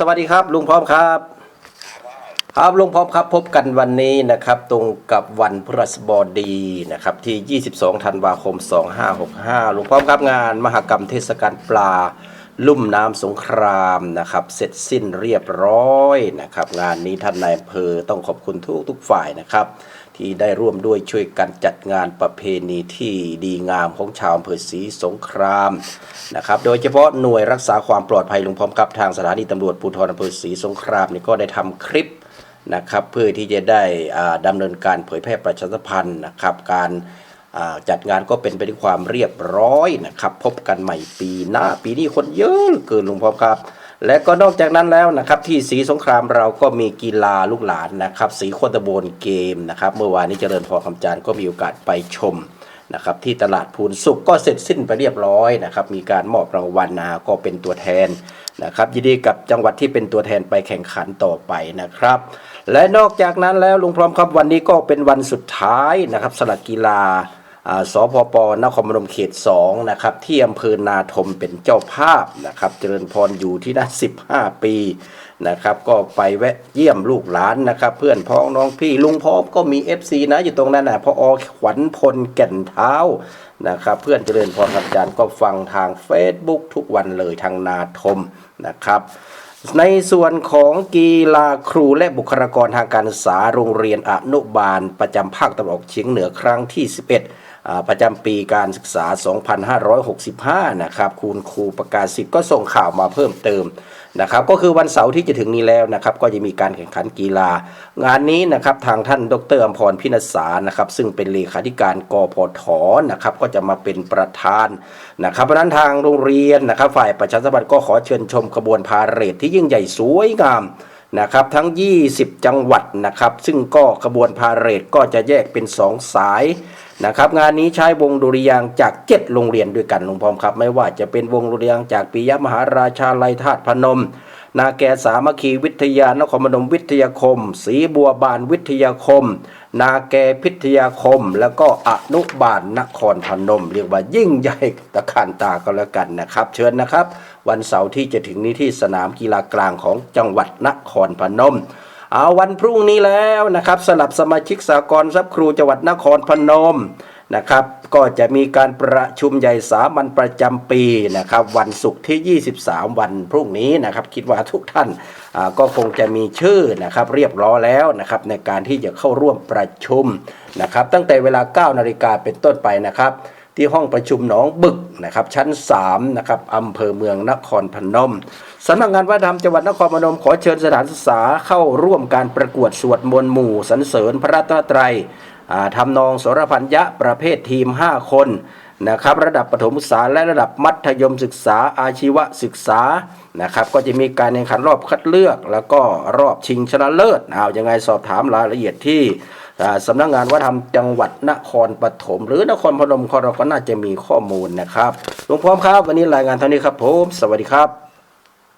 สวัสดีครับ ลุงพร้อมครับ ครับลุงพร้อมครับพบกันวันนี้นะครับ ตรงกับวันพฤหัสบดีนะครับที่ 22 ธันวาคม 2565ลุงพร้อมครับงานมหกรรมเทศกาลปลา ลุ่มน้ำสงครามนะครับ เสร็จสิ้นเรียบร้อยนะครับ งานนี้ท่านนายอำเภอต้องขอบคุณทุกทุกฝ่ายนะครับ ที่ได้ร่วมด้วยช่วยกันจัดงานประเพณีที่ดีงามของชาวอำเภอศรีสงครามนะครับโดยเฉพาะหน่วยรักษาความปลอดภัยลุงพร้อมครับทางสถานีตำรวจภูธรอำเภอศรีสงครามนี่ก็ได้ทำคลิปนะครับเพื่อที่จะได้อ่าดำเนินการเผยแพร่ประชาสัมพันธ์นะครับการจัดงานก็เป็นไปด้วยความเรียบร้อยนะครับ พบกันใหม่ปีหน้าปีนี้คนเยอะเหลือเกินลุงพร้อมครับ และก็นอกจากนั้นแล้วนะครับที่ศรีสงครามเราก็มีกีฬาลูกหลานนะครับ สีโคตะโบนเกมนะครับ เมื่อวานนี้เจริญพรคำจานก็มีโอกาสไปชมนะครับที่ตลาดพูนสุขก็เสร็จสิ้นไปเรียบร้อยนะครับมีการมอบรางวัลนาก็เป็นตัวแทนนะครับยินดีกับจังหวัดที่เป็นตัวแทนไปแข่งขันต่อไปนะครับ และนอกจากนั้นแล้วลุงพร้อมครับวันนี้ก็เป็นวันสุดท้ายนะครับสลักกีฬา สพปนครพนมเขต2นะครับที่อำเภอนาทมเป็นเจ้าภาพนะครับ เจริญพรอยู่ที่นั่น15 ปีนะครับ ก็ไปแวะเยี่ยมลูกหลานนะครับ เพื่อนพ้องน้องพี่ลุงพร้อมก็มี FC นะอยู่ตรงนั้นนะพออขวัญพลแก่นเท้านะครับ เพื่อนเจริญพรคำจารย์ก็ฟังทาง Facebook ทุกวันเลยทางนาทมนะครับในส่วนของกีฬาครูและบุคลากรทางการศึกษาโรงเรียนอนุบาล ประจำภาคตะวันออกเฉียงเหนือครั้งที่ 11อ่า ประจำปีการศึกษา 2565 นะครับ คุณครูประกาศสิทธิ์ก็ส่งข่าวมาเพิ่มเติมนะครับ ก็คือวันเสาร์ที่จะถึงนี้แล้วนะครับ ก็จะมีการแข่งขันกีฬา งานนี้นะครับทางท่านดรอมพรพินศานะครับ ซึ่งเป็นเลขาธิการกพทนะครับ ก็จะมาเป็นประธานนะครับเพราะฉะนั้นทางโรงเรียนนะครับ ฝ่ายประชาสัมพันธ์ก็ขอเชิญชมขบวนพาเหรดที่ยิ่งใหญ่สวยงามนะครับทั้ง 20 จังหวัดนะครับ ซึ่งก็ขบวนพาเหรดก็จะแยกเป็น 2 สาย นะครับงานนี้ใช้วงดุริยางจาก 7 โรงเรียนด้วยกันหลุงพร้อครับ ไม่ว่าจะเป็นวงดุริยางจากปิยมหาราชาลัยธาตุพนม นาแกสามัคคีวิทยานครพนมวิทยาคมศรีบัวบานวิทยาคม นาแกพิทยาคม แล้วก็อนุบาลนครพนม เรียกว่ายิ่งใหญ่ตะขานตาก็แล้วกันนะครับ เชิญนะครับ วันเสาร์ที่จะถึงนี้ที่สนามกีฬากลางของจังหวัดนครพนม เอาวันพรุ่งนี้แล้วนะครับสลับสมาชิกสากลทรัพย์ครูจังหวัดนครพนมนะครับก็จะมีการประชุมใหญ่สามัญประจำปีนะครับวันศุกร์ที่ 23 วันพรุ่งนี้นะครับคิดว่าทุกท่านก็คงจะมีชื่อนะครับเรียบร้อยแล้วนะครับในการที่จะเข้าร่วมประชุมนะครับตั้งแต่เวลา 9 นาฬิกาเป็นต้นไปนะครับ ที่ห้องประชุมหนองบึกนะครับชั้น3นะครับอำเภอเมืองนครพนมสำนักงานวัฒนธรรมจังหวัดนครพนมขอเชิญสถานศึกษาเข้าร่วมการประกวดสวดมนต์หมู่สรรเสริญพระรัตนตรัยอ่าทำนองสรพัญญะประเภททีม 5 คนนะครับระดับประถมศึกษาและระดับมัธยมศึกษาอาชีวศึกษานะครับก็จะมีการแข่งขันรอบคัดเลือก แล้วก็รอบชิงชนะเลิศเอายังไงสอบถามรายละเอียดที่ สำนักงานวัฒนธรรมจังหวัดนครปฐมหรือนครพนมเราก็น่าจะมีข้อมูลนะครับหลวงพ่อครับ วันนี้รายงานเท่านี้ครับผมสวัสดีครับ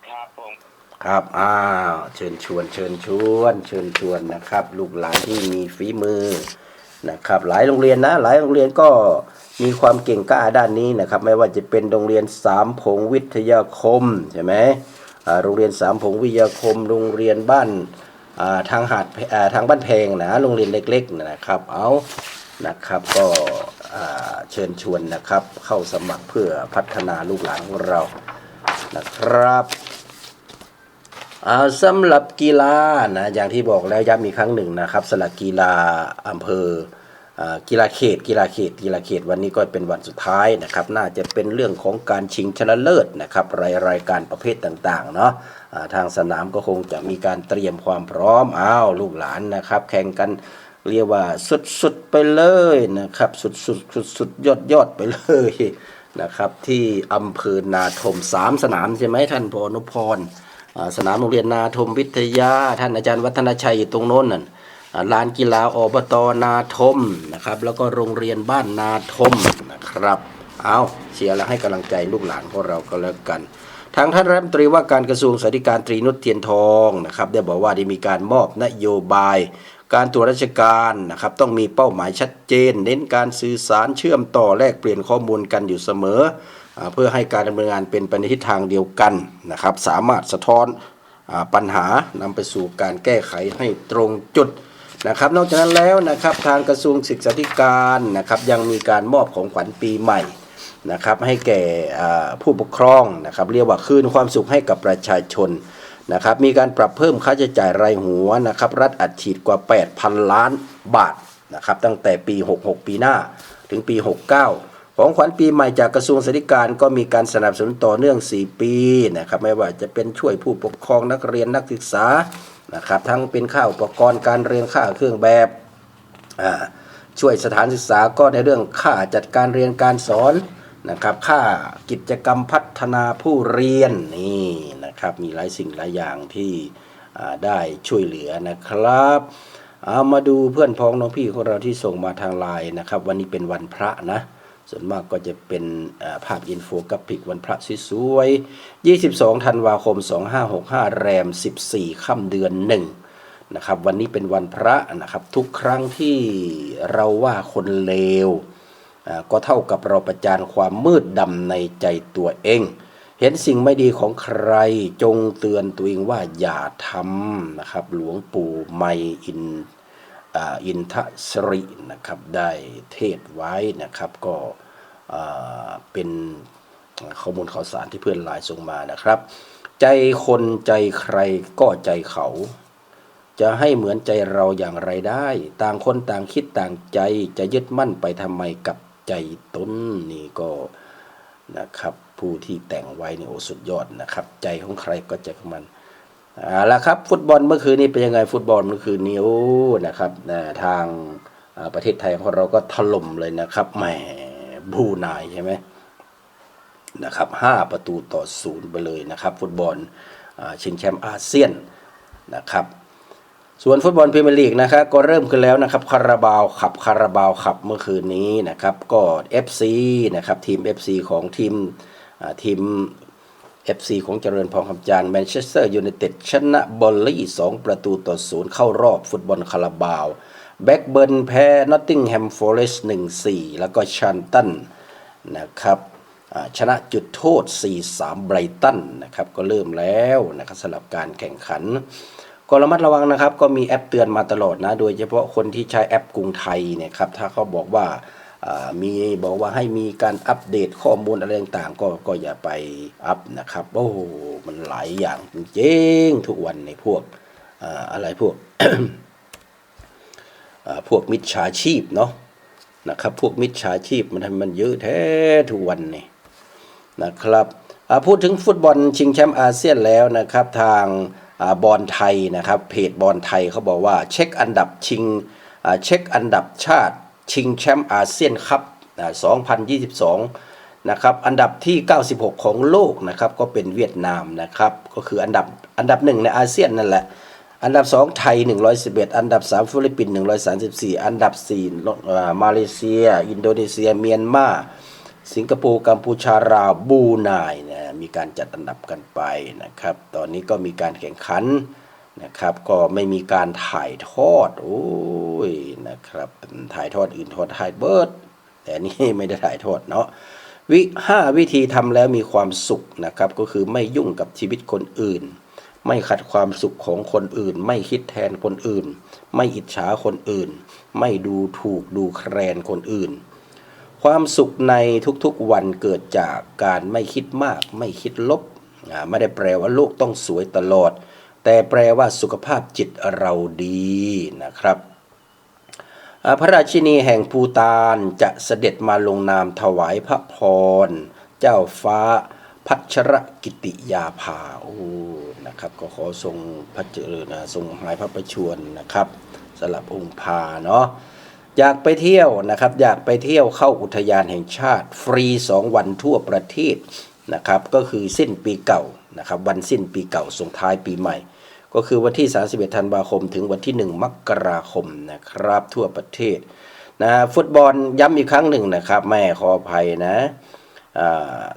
ครับผมครับอ้าวเชิญชวนเชิญชวนเชิญชวนนะครับ ลูกหลานที่มีฝีมือนะครับหลายโรงเรียนนะ หลายโรงเรียนก็มีความเก่งกล้าด้านนี้นะครับ ไม่ว่าจะเป็นโรงเรียนสามผงวิทยาคมใช่ไหมอ่าโรงเรียนสามผงวิทยาคม โรงเรียนบ้านอ่า ทางหาดทางบ้านเพงนะโรงเรียนเล็กๆนะครับเอานะครับก็เชิญชวนนะครับเข้าสมัครเพื่อพัฒนาลูกหลานของเรานะครับสำหรับกีฬานะอย่างที่บอกแล้วย้ำอีกครั้งหนึ่งนะครับสลักกีฬาอำเภอ กีฬาเขตกีฬาเขตกีฬาเขตวันนี้ก็เป็นวันสุดท้ายนะครับ น่าจะเป็นเรื่องของการชิงชนะเลิศนะครับรายรายการประเภทต่างๆเนาะทางสนามก็คงจะมีการเตรียมความพร้อมอ้าวลูกหลานนะครับ แข่งกันเรียกว่าสุดๆไปเลยนะครับสุดๆสุดๆยอดยอดไปเลยนะครับที่อำเภอนาทมสามสนามใช่ไหมท่านพอนุพรสนามโรงเรียนนาทมวิทยา ท่านอาจารย์วัฒนชัยอยู่ตรงโน้นนั่นอ่า ลานกีฬาอบตนาทมนะครับ แล้วก็โรงเรียนบ้านนาทมนะครับ เอาเชียร์และให้กำลังใจลูกหลานของเราก็แล้วกันทางท่านรัฐมนตรีว่าการกระทรวงสาธการตรีนุชเทียนทองนะครับได้บอกว่าได้มีการมอบนโยบาย การตรวจราชการนะครับต้องมีเป้าหมายชัดเจน เน้นการสื่อสารเชื่อมต่อแลกเปลี่ยนข้อมูลกันอยู่เสมออเพื่อให้การดำเนินงานเป็นไปในทิศทางเดียวกันนะครับสามารถสะท้อนอปัญหานำไปสู่การแก้ไขให้ตรงจุด นะครับ นอกจากนั้นแล้วนะครับทางกระทรวงศึกษาธิการนะครับยังมีการมอบของขวัญปีใหม่นะครับให้แก่ผู้ปกครองนะครับเรียกว่าคืนความสุขให้กับประชาชนนะครับมีการปรับเพิ่มค่าใช้จ่ายรายหัวนะครับรัฐอัดฉีดกว่า 8,000 ล้านบาทนะครับตั้งแต่ปี 66 ปีหน้าถึงปี 69 ของขวัญปีใหม่จากกระทรวงสาธารณการก็มีการสนับสนุนต่อเนื่อง 4 ปีนะครับไม่ว่าจะเป็นช่วยผู้ปกครองนักเรียนนักศึกษา นะครับ ทั้งเป็นค่าอุปกรณ์การเรียนค่าเครื่องแบบช่วยสถานศึกษาก็ในเรื่องค่าจัดการเรียนการสอนนะครับ ค่ากิจกรรมพัฒนาผู้เรียนนี่นะครับ มีหลายสิ่งหลายอย่างที่ได้ช่วยเหลือนะครับเอามาดูเพื่อนพ้องน้องพี่ของเราที่ส่งมาทางไลน์นะครับ วันนี้เป็นวันพระนะ ส่วนมากก็จะเป็นภาพอินโฟกราฟิกวันพระสวยๆ22 ธันวาคม 2565 แรม 14 ค่ำเดือนหนึ่งนะครับ วันนี้เป็นวันพระนะครับ ทุกครั้งที่เราว่าคนเลวอ่าก็เท่ากับเราประจานความมืดดำในใจตัวเอง เห็นสิ่งไม่ดีของใครจงเตือนตัวเองว่าอย่าทำนะครับ หลวงปู่ไมอิน อินทสรินะครับได้เทศไว้นะครับก็เป็นข้อมูลข่าวสารที่เพื่อนไลน์ส่งมานะครับ ใจคนใจใครก็ใจเขา จะให้เหมือนใจเราอย่างไรได้ ต่างคนต่างคิดต่างใจจะยึดมั่นไปทำไมกับใจตนนี่ก็นะครับผู้ที่แต่งไว้นี่โอ้สุดยอดนะครับ ใจของใครก็ใจของมัน เอาละครับฟุตบอลเมื่อคืนนี้เป็นยังไงฟุตบอลเมื่อคืนนี้โอ้นะครับทางประเทศไทยของเราก็ถล่มเลยนะครับแหมบูนายใช่ไหมนะครับห้าประตูต่อศูนย์ไปเลยนะครับ ฟุตบอลชิงแชมป์อาเซียนนะครับ ส่วนฟุตบอลพรีเมียร์ลีกนะครับก็เริ่มขึ้นแล้วนะครับคาราบาวขับคาราบาวขับเมื่อคืนนี้นะครับก็ FC นะครับทีม FC ของทีมทีม FC ของเจริญพรคำจานแมนเชสเตอร์ยูไนเต็ดชนะบอลลี่ 2 ประตูต่อศูนย์เข้ารอบฟุตบอลคาราบาว แบ็กเบิร์นแพ้นอตติงแฮมฟอเรสต์1-4แล้วก็ชันตันนะครับชนะจุดโทษ 4-3 ไบรตันนะครับก็เริ่มแล้วนะครับสำหรับการแข่งขัน ก็ระมัดระวังนะครับ ก็มีแอปเตือนมาตลอดนะ โดยเฉพาะคนที่ใช้แอปกรุงไทยเนี่ยครับถ้าเขาบอกว่า มีบอกว่าให้มีการอัปเดตข้อมูลอะไรต่างๆ ก็ก็อย่าไปอัพนะครับ โอ้โหมันหลายอย่างจริงๆทุกวันในพวกออะไรพวกพวกมิจฉาชีพเนาะนะครับ พวกมิจฉาชีพมันมันเยอะแท้ทุกวันนี่นะครับพูดถึงฟุตบอลชิงแชมป์อาเซียนแล้วนะครับ ทางอบอลไทยนะครับ เพจบอลไทยเขาบอกว่า เช็คอันดับชิงเช็คอันดับชาติ ชิงแชมป์อาเซียนครับ2022 นะครับ อันดับที่ 96 ของโลกนะครับ ก็เป็นเวียดนามนะครับ ก็คืออันดับอันดับหนึ่งในอาเซียนนั่นแหละ อันดับ 2 ไทย 111 อันดับ 3 ฟิลิปปินส์134 อันดับ4มาเลเซีย อินโดนีเซีย เมียนมาสิงคโปร์กัมพูชาลาวบรูไนนะมีการจัดอันดับกันไปนะครับ ตอนนี้ก็มีการแข่งขัน นะครับ ก็ไม่มีการถ่ายทอด โอ้ยนะครับ ถ่ายทอดอื่นทอดถ่ายเบิร์ดแต่นี่ไม่ได้ถ่ายทอดเนาะวิห้าวิธีทำแล้วมีความสุขนะครับ ก็คือไม่ยุ่งกับชีวิตคนอื่น ไม่ขัดความสุขของคนอื่น ไม่คิดแทนคนอื่น ไม่อิจฉาคนอื่น ไม่ดูถูกดูแคลนคนอื่น ความสุขในทุกๆวันเกิดจากการไม่คิดมาก ไม่คิดลบ ไม่ได้แปลว่าโลกต้องสวยตลอด แต่แปลว่าสุขภาพจิตเราดีนะครับพระราชินีแห่งภูตานจะเสด็จมาลงนามถวายพระพร เจ้าฟ้าพัชรกิติยาภาโอ้นะครับ ก็ขอทรงพระเจริญทรงหายพระประชวรนะครับสำหรับองค์พาเนาะอยากไปเที่ยวนะครับ อยากไปเที่ยวเข้าอุทยานแห่งชาติ ฟรี 2 วันทั่วประเทศนะครับ ก็คือสิ้นปีเก่านะครับ วันสิ้นปีเก่าส่งท้ายปีใหม่ ก็คือวันที่ 31 ธันวาคม ถึงวันที่ 1 มกราคมนะครับ ทั่วประเทศนะฟุตบอลย้ำอีกครั้งหนึ่งนะครับ แม่ขออภัยนะ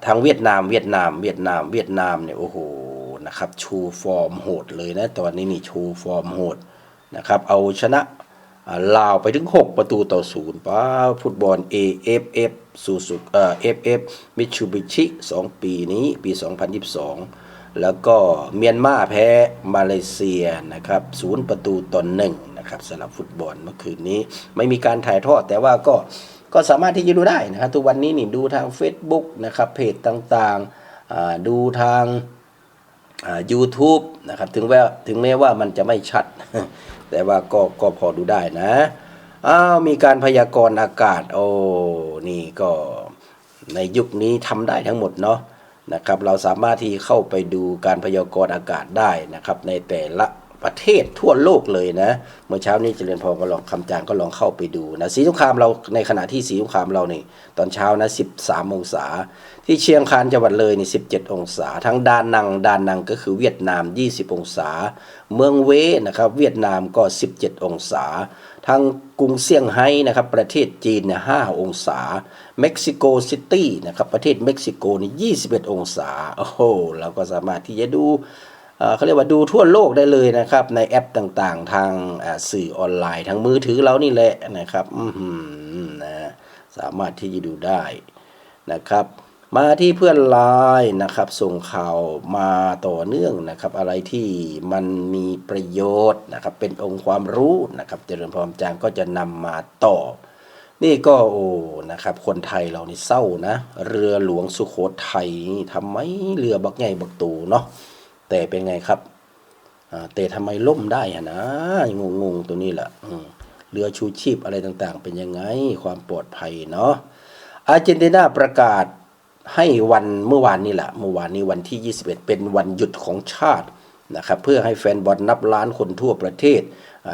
ทางเวียดนามเวียดนาม เวียดนาม เวียดนามเนี่ยโอ้โหนะครับชูฟอร์มโหดเลยนะตอนนี้นี่ชูฟอร์มโหดนะครับเอาชนะลาวไปถึง 6 ประตูต่อศูนย์ป้าฟุตบอล AFF สูสุเอ่อ FF Mitsubishi 2ปีนี้ปี 2022 แล้วก็เมียนมาแพ้มาเลเซียนะครับศูนย์ประตูต่อหนึ่งนะครับสำหรับฟุตบอลเมื่อคืนนี้ ไม่มีการถ่ายทอดแต่ว่าก็ก็สามารถที่จะดูได้นะครับทุกวันนี้นี่ดูทาง Facebook นะครับเพจต่างๆดูทางอ่า YouTube นะครับถึงแม้ถึงแม้ว่ามันจะไม่ชัด แต่ว่าก็ก็พอดูได้นะอ้าวมีการพยากรณ์อากาศ โอ้ นี่ก็ในยุคนี้ทำได้ทั้งหมดเนาะ นะครับเราสามารถที่เข้าไปดูการพยากรณ์อากาศได้นะครับ ในแต่ละประเทศทั่วโลกเลยนะ เมื่อเช้านี้เจริญพรก็ลองคำจางก็ลองเข้าไปดูนะสีสงครามเราในขณะที่สีสงครามเรานี่ตอนเช้านะ 13 องศา ที่เชียงคานจังหวัดเลยนี่ 17 องศา ทั้งดานังดานังก็คือเวียดนาม 20 องศา เมืองเวนะครับเวียดนามก็ 17 องศา ทางกรุงเซี่ยงไฮ้นะครับประเทศจีนเนี่ย5องศา เม็กซิโกซิตี้นะครับประเทศเม็กซิโกนี่21องศาโอ้โหเราก็สามารถที่จะดูเขาเรียกว่าดูทั่วโลกได้เลยนะครับ ในแอปต่างๆ ทางสื่อออนไลน์ทางมือถือเรานี่แหละนะครับนะสามารถที่จะดูได้นะครับ มาที่เพื่อนไลน์นะครับ ส่งข่าวมาต่อเนื่องนะครับ อะไรที่มันมีประโยชน์นะครับ เป็นองค์ความรู้นะครับ เจริญพรจางก็จะนำมาต่อ นี่ก็โอ้นะครับ คนไทยเรานี่เศร้านะ เรือหลวงสุโขทัยทำไมเรือบักใหญ่บักตูเนาะแต่เป็นไงครับแต่ทำไมล่มได้อะนะงงงๆตัวนี้แหละเรือชูชีพอะไรต่างๆ เป็นยังไงความปลอดภัยเนาะอาร์เจนตินาประกาศ ให้วันเมื่อวานนี่แหละเมื่อวานนี้วันที่ 21 เป็นวันหยุดของชาตินะครับเพื่อให้แฟนบอลนับล้านคนทั่วประเทศ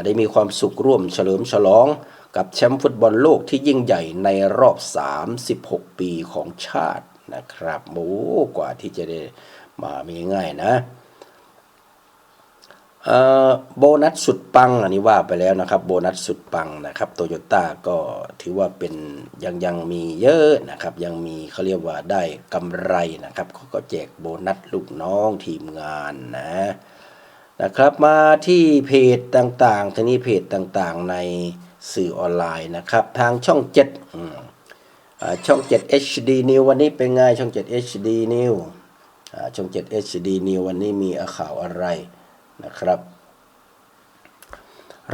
ได้มีความสุขร่วมเฉลิมฉลอง กับแชมป์ฟุตบอลโลกที่ยิ่งใหญ่ในรอบ 36 ปีของชาตินะครับโอ้กว่าที่จะได้มาไม่ง่ายนะ โบนัสสุดปังอันนี้ว่าไปแล้วนะครับ โบนัสสุดปังนะครับโตโยต้าก็ถือว่าเป็นยังยังมีเยอะนะครับ ยังมีเขาเรียกว่าได้กำไรนะครับเขาก็แจกโบนัสลูกน้องทีมงานนะนะครับมาที่เพจต่างๆทีนี้เพจต่างๆในสื่อออนไลน์นะครับ ทางช่อง7อืมอ่าช่อง 7 HD New วันนี้เป็นไงช่อง 7 HD New ช่อง 7 HD New วันนี้มีข่าวอะไร นะครับ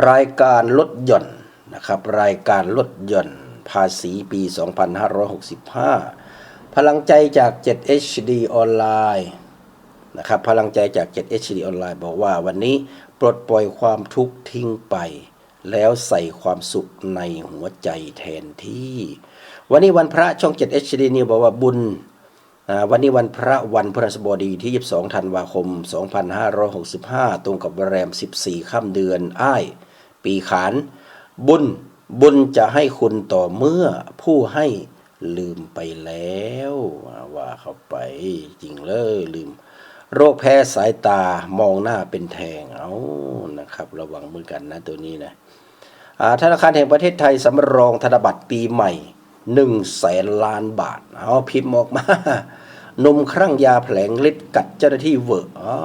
รายการลดหย่อนนะครับ รายการลดหย่อนภาษีปี 2565 พลังใจจาก 7 HD ออนไลน์นะครับ พลังใจจาก 7 HD ออนไลน์บอกว่าวันนี้ปลดปล่อยความทุกข์ทิ้งไป แล้วใส่ความสุขในหัวใจแทนที่ วันนี้วันพระช่อง 7 HD นิวบอกว่าบุญ วันนี้วันพระวันพฤหัสบดีที่ 22 ธันวาคม 2565 ตรงกับวันแรม 14 ค่ำเดือนอ้าย ปีขาน บุญ บุญจะให้คุณต่อเมื่อผู้ให้ลืมไปแล้ว ว่าเข้าไปจริงเลยลืม โรคแพ้สายตามองหน้าเป็นแทงเอานะครับ ระวังมือกันนะตัวนี้นะธนาคารแห่งประเทศไทยสำรองธนบัตรปีใหม่ 1นึ่งแสนล้านบาทเอาพิมพ์ออกมานมครั่งยาแผลงฤทธิ์กัดเจ้าหน้าที่เวอร์อ้า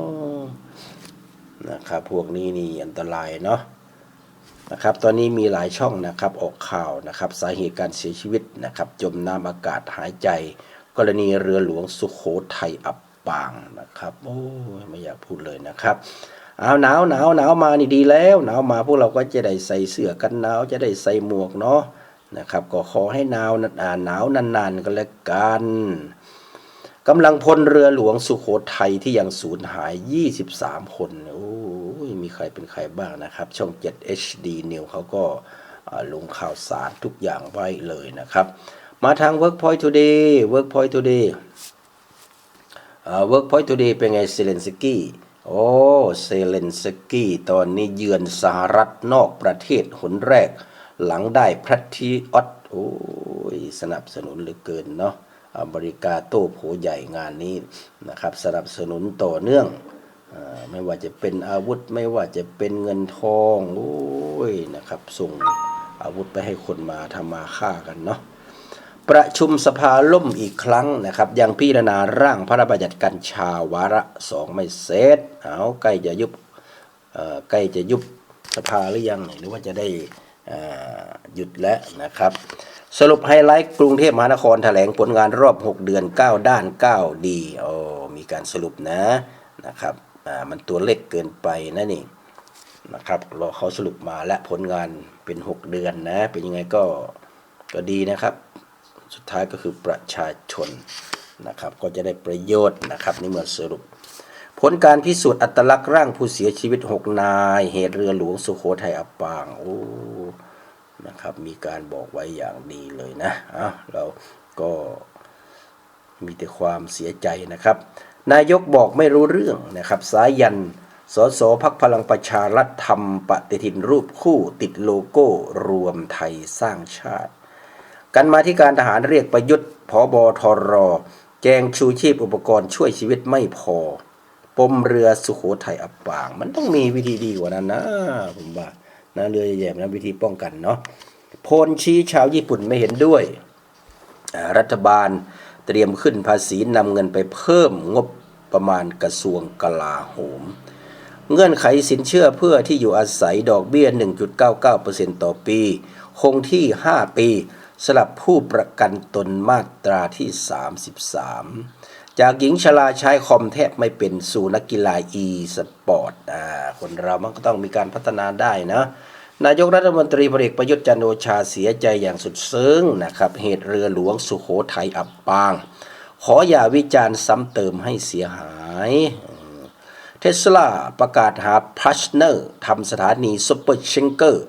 วนะครับพวกนี้นี่อันตรายเนาะนะครับตอนนี้มีหลายช่องนะครับออกข่าวนะครับสาเหตุการเสียชีวิตนะครับจมน้ำอากาศหายใจ กรณีเรือหลวงสุขโขทัยอับปางนะครับโอ้ยไม่อยากพูดเลยนะครับเอาหนาวหนาวหนาวมานี่ดีแล้ว หนาวมาพวกเราก็จะได้ใส่เสื้อกันหนาวจะได้ใส่หมวกเนาะ นะครับก็ขอให้หนาวนอ่าหนาวนานๆกันแล้วกันกำลังพลเรือหลวงสุโขทัยที่ยังสูญหาย 23 คนโอ้ยมีใครเป็นใครบ้างนะครับ ช่อง 7 HD New เขาก็ลงข่าวสารทุกอย่างไว้เลยนะครับ มาทาง Workpoint Today Workpoint Today อ่า Workpoint Today เป็นไงเซเลนสกี้โอ้เซเลนสกี้ตอนนี้เยือนสหรัฐนอกประเทศหนแรก หลังได้พระทีออตโอ้ยสนับสนุนเหลือเกินเนาะอเมริกาโต้โผใหญ่งานนี้นะครับสนับสนุนต่อเนื่องอไม่ว่าจะเป็นอาวุธไม่ว่าจะเป็นเงินทองโอ้ยนะครับส่งอาวุธไปให้คนมาทำมาฆ่ากันเนาะประชุมสภาล่มอีกครั้งนะครับ ยังพิจารณาร่างพระราชบัญญัติกัญชาวาระสองไม่เสร็จเอาใกล้จะยุบอ่อใกล้จะยุบสภาหรือยังหรือว่าจะได้ หยุดแล้วนะครับ สรุปไฮไลท์กรุงเทพมหานครแถลงผลงานรอบ 6 เดือน 9 ด้าน 9 ดีโอ้มีการสรุปนะนะครับมันตัวเล็กเกินไปนะนี่นะครับเรอเขาสรุปมาและผลงานเป็น 6 เดือนนะ เป็นยังไงก็ก็ดีนะครับ สุดท้ายก็คือประชาชนนะครับ ก็จะได้ประโยชน์นะครับนี่เมื่อสรุป ผลการพิสูจน์อัตลักษณ์ร่างผู้เสียชีวิต 6 นาย เหตุเรือหลวงสุโขทัยอับปาง โอ้ นะครับ มีการบอกไว้อย่างดีเลยนะอะเราก็มีแต่ความเสียใจนะครับ นายกบอกไม่รู้เรื่องนะครับ สายัน สสพักพลังประชารัฐทำปฏิทินรูปคู่ติดโลโก้รวมไทยสร้างชาติ กันมาที่การทหารเรียกประยุทธ์พบทรแจงชูชีพอุปกรณ์ช่วยชีวิตไม่พอ ปมเรือสุโขทัยอับปาง มันต้องมีวิธีดีกว่านั้นนะผมว่านะเรือใหญ่ๆนะวิธีป้องกันเนาะโพลชี้ชาวญี่ปุ่นไม่เห็นด้วย รัฐบาลเตรียมขึ้นภาษีนำเงินไปเพิ่มงบประมาณกระทรวงกลาโหม เงื่อนไขสินเชื่อเพื่อที่อยู่อาศัยดอกเบี้ย 1.99%ต่อปี คงที่ 5 ปีสำหรับผู้ประกันตนมาตราที่ 33 จากหญิงชราใช้คอมแทบไม่เป็นสู่นักกีฬา e สปอร์ตอ่าคนเรามันก็ต้องมีการพัฒนาได้นะนายกรัฐมนตรีพลเอกประยุทธ์จันโอชาเสียใจอย่างสุดซึ้งนะครับเหตุเรือหลวงสุโขทัยอับปาง ขออย่าวิจารณ์ซ้ำเติมให้เสียหายเทสลาประกาศหาพาร์ทเนอร์ทำสถานีซุปเปอร์เชงเกอร์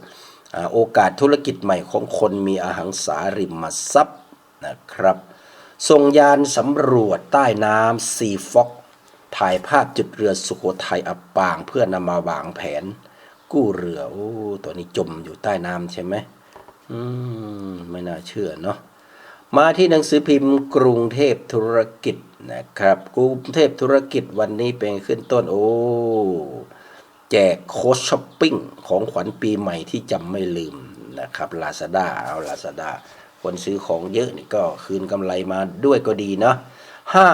โอกาสธุรกิจใหม่ของคนมีอาหังสาริมทรัพย์นะครับ ส่งยานสำรวจใต้น้ำซีฟ็อกถ่ายภาพจุดเรือสุโขทัยอับปางเพื่อนำมาวางแผน กู้เรือโอ้ตัวนี้จมอยู่ใต้น้ำใช่ไหมอืมไม่น่าเชื่อเนาะมาที่หนังสือพิมพ์กรุงเทพธุรกิจนะครับ กรุงเทพธุรกิจวันนี้เป็นขึ้นต้นโอ้แจกโค้ชช้อปปิ้งของขวัญปีใหม่ที่จำไม่ลืมนะครับลาซาด้าเอาลาซาด้า คนซื้อของเยอะนี่ก็คืนกำไรมาด้วยก็ดีเนาะห้า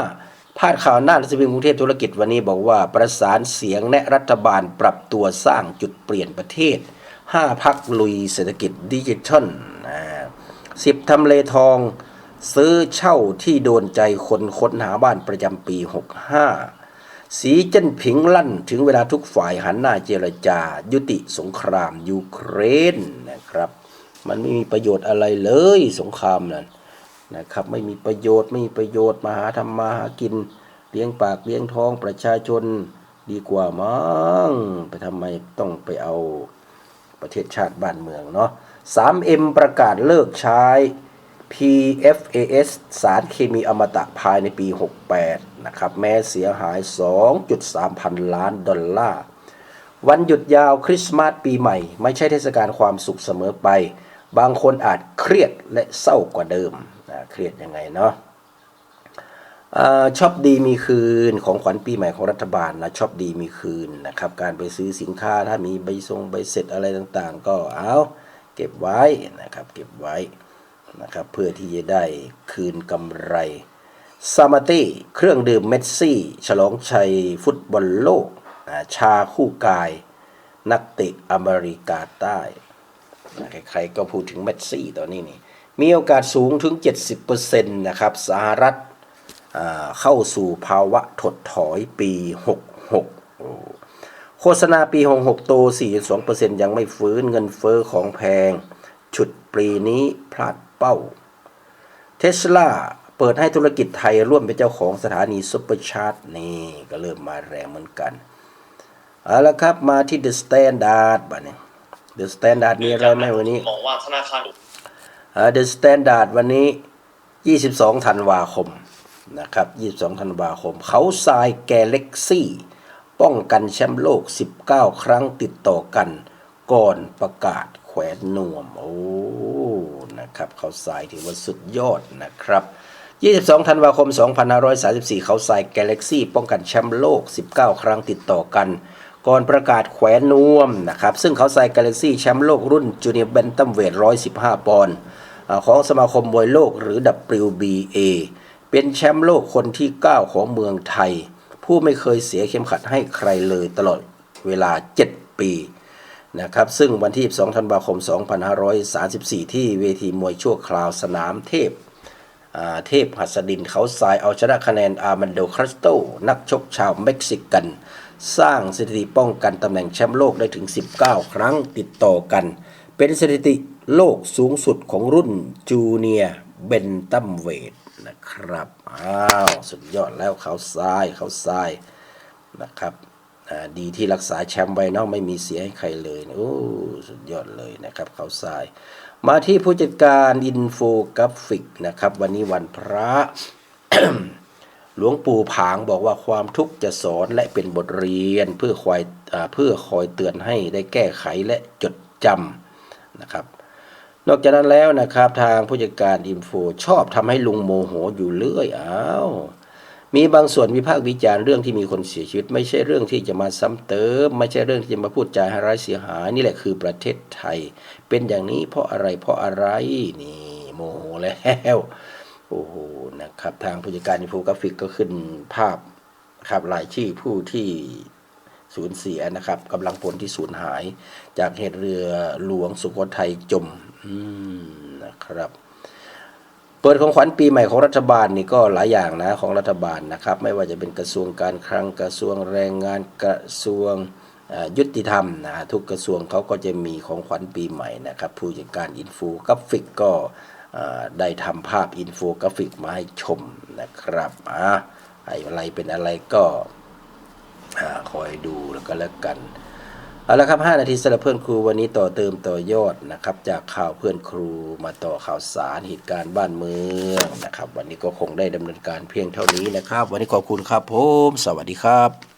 พาดข่าวหน้าหนังสือพิมพ์กรุงเทพธุรกิจวันนี้บอกว่าประสานเสียงแนะรัฐบาลปรับตัวสร้างจุดเปลี่ยนประเทศ 5 พักลุยเศรษฐกิจดิจิทัลสิบทำเลทองซื้อเช่าที่โดนใจคนค้นหาบ้านประจำปี 65 สีเจิ้นผิงลั่นถึงเวลาทุกฝ่ายหันหน้าเจรจา ยุติสงครามยูเครนนะครับ มันไม่มีประโยชน์อะไรเลยสงครามนั่นนะครับไม่มีประโยชน์ไม่มีประโยชน์มาหาทำมาหากินเลี้ยงปากเลี้ยงท้องประชาชนดีกว่ามั้งไปทำไมต้องไปเอาประเทศชาติบ้านเมืองเนาะ 3M ประกาศเลิกใช้ PFAS สารเคมีอมตะภายในปี 68 นะครับ แม้เสียหาย 2.3 พันล้านดอลลาร์ วันหยุดยาวคริสต์มาสปีใหม่ ไม่ใช่เทศกาลความสุขเสมอไป บางคนอาจเครียดและเศร้ากว่าเดิมนะเครียดยังไงเนาะอช็อปดีมีคืนของขวัญปีใหม่ของรัฐบาลนะช็อปดีมีคืนนะครับ การไปซื้อสินค้าถ้ามีใบทรงใบเสร็จอะไรต่างๆ ก็เอาเก็บไว้นะครับเก็บไว้นะครับเพื่อที่จะได้คืนกำไรซามาตี้เครื่องดื่มเมสซี่ ฉลองชัยฟุตบอลโลก ชาคู่กาย นักเตะอเมริกาใต้ ใครๆก็พูดถึงเมสซี่ตอนนี้นี่มีโอกาสสูงถึง 70%นะครับสหรัฐเข้าสู่ภาวะถดถอยปี 66โอ้โฆษณาปี 66 โต 42%ยังไม่ฟื้นเงินเฟอ้อของแพง ฉุดปีนี้พลาดเป้า เทสลาเปิดให้ธุรกิจไทยร่วมเป็นเจ้าของสถานีซุปเปอร์ชาร์จนี่ก็เริ่มมาแรงเหมือนกัน เอาละครับมาที่ The Standard บั ดนี้ The Standard มีอะไรไหมวันนี้มองว่าธนาคารเดอะสแตนดาร์ดวันนี้ 22ธันวาคมนะครับ 22ธันวาคม เขาทรายแกเล็กซี่ ป้องกันแชมป์โลก 19 ครั้งติดต่อกัน ก่อนประกาศแขวนนวม โอ้ นะครับ เขาทรายถือว่าสุดยอดนะครับ 22ธันวาคม 2534 เขาทรายแกเล็กซี่ ป้องกันแชมป์โลก 19 ครั้งติดต่อกัน ก่อนประกาศแขวนนวมนะครับ ซึ่งเขาทรายกาแล็กซี่แชมป์โลกรุ่นจูเนียร์แบนตัมเวท 115 ปอนด์ของสมาคมมวยโลกหรือ WBA เป็นแชมป์โลกคนที่ 9 ของเมืองไทย ผู้ไม่เคยเสียเข็มขัดให้ใครเลยตลอดเวลา 7 ปีนะครับซึ่งวันที่2ธันวาคม 2534 ที่เวทีมวยชั่วคราวสนามเทพเทพหัสดินเขาทรายเอาชนะคะแนนอาร์มันโดคริสโต นักชกชาวเม็กซิกัน สร้างสถิติป้องกันตำแหน่งแชมป์โลกได้ถึง 19 ครั้งติดต่อกัน เป็นสถิติโลกสูงสุดของรุ่นจูเนียเบนตัมเวทนะครับ อ้าว สุดยอดแล้วเขาทรายเขาทรายนะครับดีที่รักษาแชมป์ไว้เนอกไม่มีเสียให้ใครเลย โอ้ สุดยอดเลยนะครับเขาทราย มาที่ผู้จัดการอินโฟกราฟิกนะครับ วันนี้วันพระ หลวงปู่ผางบอกว่าความทุกข์จะสอนและเป็นบทเรียนเพื่อคอยอเพื่อคอยเตือนให้ได้แก้ไขและจดจำนะครับ นอกจากนั้นแล้วนะครับทางผู้จัดการอินโฟชอบทำให้ลุงโมโหอยู่เรื่อยอ้าวมีบางส่วนวิพากษ์วิจารณ์เรื่องที่มีคนเสียชีวิต ไม่ใช่เรื่องที่จะมาซ้ำเติม ไม่ใช่เรื่องที่จะมาพูดจาให้ร้ายเสียหายนี่แหละคือประเทศไทย เป็นอย่างนี้เพราะอะไรเพราะอะไรนี่โมโหแล้วโอ้โห นะครับทางผู้จัดการอินโฟกราฟิกก็ขึ้นภาพครับรายชื่อผู้ที่สูญเสียนะครับกำลังพลที่สูญหาย จากเหตุเรือหลวงสุโขทัยจมนะครับเปิดของขวัญปีใหม่ของรัฐบาลนี่ก็หลายอย่างนะของรัฐบาลนะครับ ไม่ว่าจะเป็นกระทรวงการคลังกระทรวงแรงงานกระทรวงยุติธรรมนะทุกกระทรวงเขาก็จะมีของขวัญปีใหม่นะครับ ผู้จัดการอินโฟกราฟิกก็ ได้ทำภาพอินโฟกราฟิกมาให้ชมนะครับอะอะไรเป็นอะไรก็คอยดูแล้วก็แล้วกันเอาละครับ 5 นาทีสำหรับเพื่อนครูวันนี้ต่อเติมต่อยอดนะครับ จากข่าวเพื่อนครูมาต่อข่าวสารเหตุการณ์บ้านเมืองนะครับ วันนี้ก็คงได้ดำเนินการเพียงเท่านี้นะครับ วันนี้ขอบคุณครับผม สวัสดีครับ